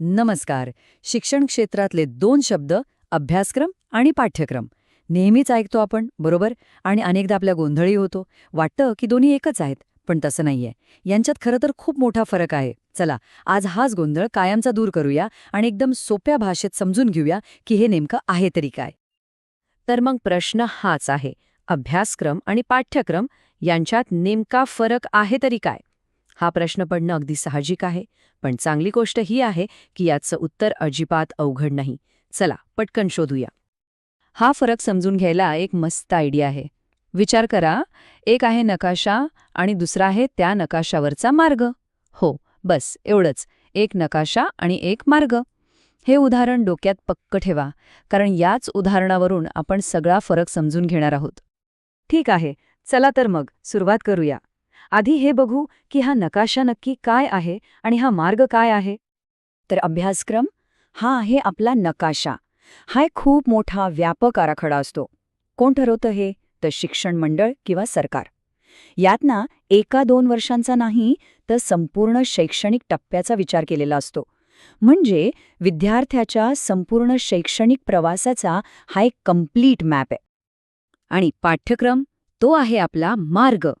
नमस्कार. शिक्षण क्षेत्रातले दोन शब्द अभ्यासक्रम आणि पाठ्यक्रम. नेहमीच ऐकतो आपण बरोबर? आणि अनेकदा आपल्या गोंधळी होतो. वाटतं की दोन्ही एकच आहेत पण तसं नाहीये. यांच्यात खरं तर खूप मोठा फरक आहे. चला आज हाच गोंधळ कायमचा दूर करूया आणि एकदम सोप्या भाषेत समजून घेऊया की हे नेमकं आहे तरी काय. तर मग प्रश्न हाच आहे. अभ्यासक्रम आणि पाठ्यक्रम यांच्यात नेमका फरक आहे तरी काय? हा प्रश्न पडणं अगदी साहजिक आहे पण चांगली गोष्ट ही आहे की याचं उत्तर अजिबात अवघड नाही. चला पटकन शोधूया. हा फरक समजून घ्यायला एक मस्त आयडिया आहे. विचार करा एक आहे नकाशा आणि दुसरा आहे त्या नकाशावरचा मार्ग. हो बस एवढंच. एक नकाशा आणि एक मार्ग. हे उदाहरण डोक्यात पक्क ठेवा कारण याच उदाहरणावरून आपण सगळा फरक समजून घेणार आहोत. ठीक आहे चला तर मग सुरुवात करूया. आधी हे बघू की हा नकाशा नक्की काय आहे आणि हा मार्ग काय आहे. तर अभ्यासक्रम हा आहे आपला नकाशा. हा एक खूप मोठा व्यापक आराखडा असतो. कोण ठरवतं हे? तर शिक्षण मंडळ किंवा सरकार. यात ना एका दोन वर्षांचा नाही तर संपूर्ण शैक्षणिक टप्प्याचा विचार केलेला असतो. म्हणजे विद्यार्थ्याच्या संपूर्ण शैक्षणिक प्रवासाचा हा एक कंप्लीट मॅप आहे. आणि पाठ्यक्रम तो आहे आपला मार्ग.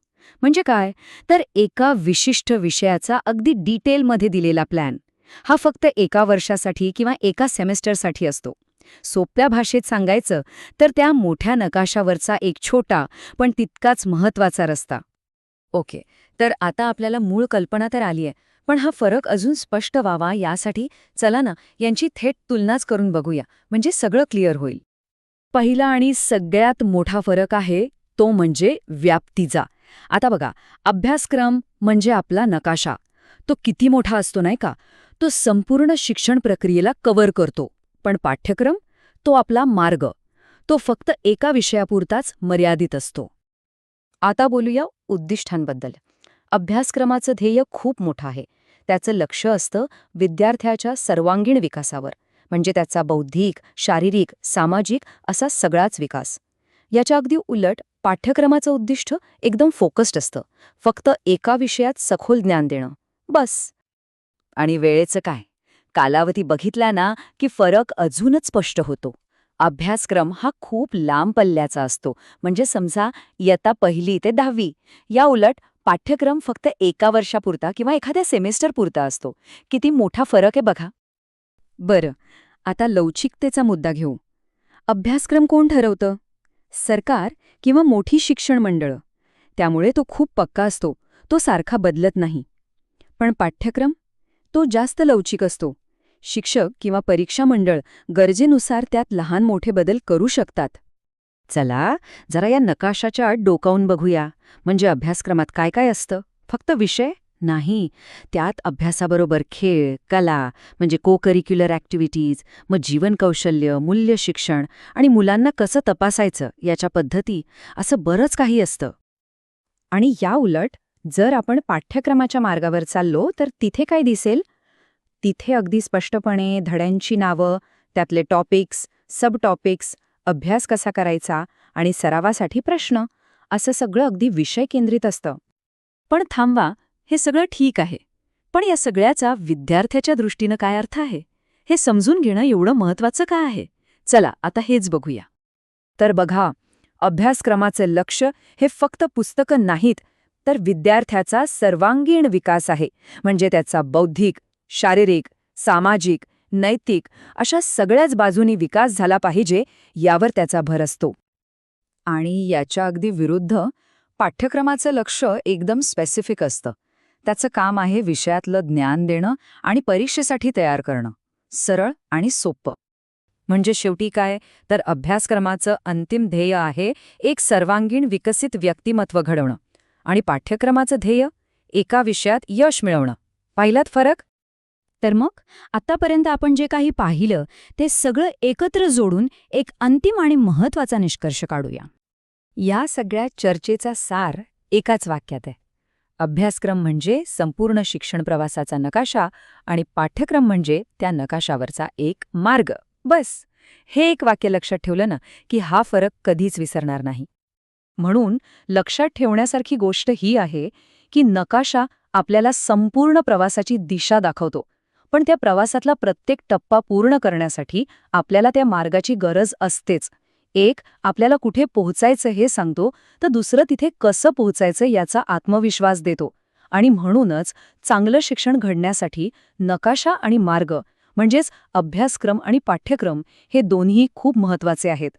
म्हणजे काय? तर एका विशिष्ट विषयाचा अगदी डिटेलमध्ये दिलेला प्लॅन. हा फक्त एका वर्षासाठी किंवा एका सेमेस्टरसाठी असतो. सोप्या भाषेत सांगायचं तर त्या मोठ्या नकाशावरचा एक छोटा पण तितकाच महत्त्वाचा रस्ता. ओके तर आता आपल्याला मूळ कल्पना तर आलीय पण हा फरक अजून स्पष्ट व्हावा यासाठी चला ना यांची थेट तुलनाच करून बघूया म्हणजे सगळं क्लिअर होईल. पहिला आणि सगळ्यात मोठा फरक आहे तो म्हणजे व्याप्तीचा. आता बघा अभ्यासक्रम म्हणजे आपला नकाशा. तो किती मोठा असतो नाही का? तो संपूर्ण शिक्षण प्रक्रियेला कव्हर करतो. पण पाठ्यक्रम? तो आपला मार्ग. तो फक्त एका विषयापुरताच मर्यादित असतो. आता बोलूया उद्दिष्टांबद्दल अभ्यासक्रमाचं ध्येय खूप मोठं आहे. त्याचं लक्ष असतं विद्यार्थ्याच्या सर्वांगीण विकासावर. म्हणजे त्याचा बौद्धिक शारीरिक सामाजिक असा सगळाच विकास. याच्या अगदी उलट पाठ्यक्रमाचं उद्दिष्ट एकदम फोकस्ड असतं. फक्त एका विषयात सखोल ज्ञान देणं. बस. आणि वेळेचं काय? कालावधी बघितला ना की फरक अजूनच स्पष्ट होतो. अभ्यासक्रम हा खूप लांब पल्ल्याचा असतो. म्हणजे समजा इयत्ता पहिली ते दहावी. या उलट पाठ्यक्रम फक्त एका वर्षापुरता किंवा एखाद्या सेमेस्टरपुरता असतो. किती मोठा फरक आहे बघा. बरं. आता लवचिकतेचा मुद्दा घेऊ. अभ्यासक्रम कोण ठरवतं? सरकार किंवा मोठी शिक्षण मंडळं. त्यामुळे तो खूप पक्का असतो तो सारखा बदलत नाही. पण पाठ्यक्रम? तो जास्त लवचिक असतो. शिक्षक किंवा परीक्षा मंडळ गरजेनुसार त्यात लहान मोठे बदल करू शकतात. चला जरा या नकाशाच्या आत डोकावून बघूया. म्हणजे अभ्यासक्रमात काय काय असतं? फक्त विषय? नाही. त्यात अभ्यासाबरोबर खेळ कला म्हणजे को करिक्युलर ॲक्टिव्हिटीज मग जीवन कौशल्य मूल्य शिक्षण आणि मुलांना कसं तपासायचं याच्या पद्धती असं बरंच काही असतं. आणि या उलट जर आपण पाठ्यक्रमाच्या मार्गावर चाललो तर तिथे काय दिसेल? तिथे अगदी स्पष्टपणे धड्यांची नावं त्यातले टॉपिक्स सब टॉपिक्स अभ्यास कसा करायचा आणि सरावासाठी प्रश्न असं सगळं अगदी विषय केंद्रित असतं. पण थांबवा हे सगळं ठीक आहे. पण या सगळ्याचा विद्यार्थ्याच्या दृष्टीनं काय अर्थ आहे? हे समजून घेणं एवढं महत्वाचं का आहे? चला आता हेच बघूया. तर बघा अभ्यासक्रमाचं लक्ष हे फक्त पुस्तकं नाहीत तर विद्यार्थ्याचा सर्वांगीण विकास आहे. म्हणजे त्याचा बौद्धिक शारीरिक सामाजिक नैतिक अशा सगळ्याच बाजूनी विकास झाला पाहिजे यावर त्याचा भर असतो. आणि याच्या अगदी विरुद्ध पाठ्यक्रमाचं लक्ष एकदम स्पेसिफिक असतं. त्याचं काम आहे विषयातलं ज्ञान देणं आणि परीक्षेसाठी तयार करणं. सरळ आणि सोपं. म्हणजे शेवटी काय? तर अभ्यासक्रमाचं अंतिम ध्येय आहे एक सर्वांगीण विकसित व्यक्तिमत्व घडवणं. आणि पाठ्यक्रमाचं ध्येय? एका विषयात यश मिळवणं. पाहिलात फरक? तर मग आतापर्यंत आपण जे काही पाहिलं ते सगळं एकत्र जोडून एक अंतिम आणि महत्त्वाचा निष्कर्ष काढूया. या सगळ्या चर्चेचा सार एकाच वाक्यात आहे. अभ्यासक्रम म्हणजे संपूर्ण शिक्षण प्रवासाचा नकाशा आणि पाठ्यक्रम म्हणजे त्या नकाशावरचा एक मार्ग. बस. हे एक वाक्य लक्षात ठेवलं ना की हा फरक कधीच विसरणार नाही. म्हणून लक्षात ठेवण्यासारखी गोष्ट ही आहे की नकाशा आपल्याला संपूर्ण प्रवासाची दिशा दाखवतो. पण त्या प्रवासातला प्रत्येक टप्पा पूर्ण करण्यासाठी आपल्याला त्या मार्गाची गरज असतेच. एक आपल्याला कुठे पोहोचायचं हे सांगतो तर दुसरं तिथे कसं पोहोचायचं याचा आत्मविश्वास देतो. आणि म्हणूनच चांगलं शिक्षण घडण्यासाठी नकाशा आणि मार्ग म्हणजेच अभ्यासक्रम आणि पाठ्यक्रम हे दोन्ही खूप महत्त्वाचे आहेत.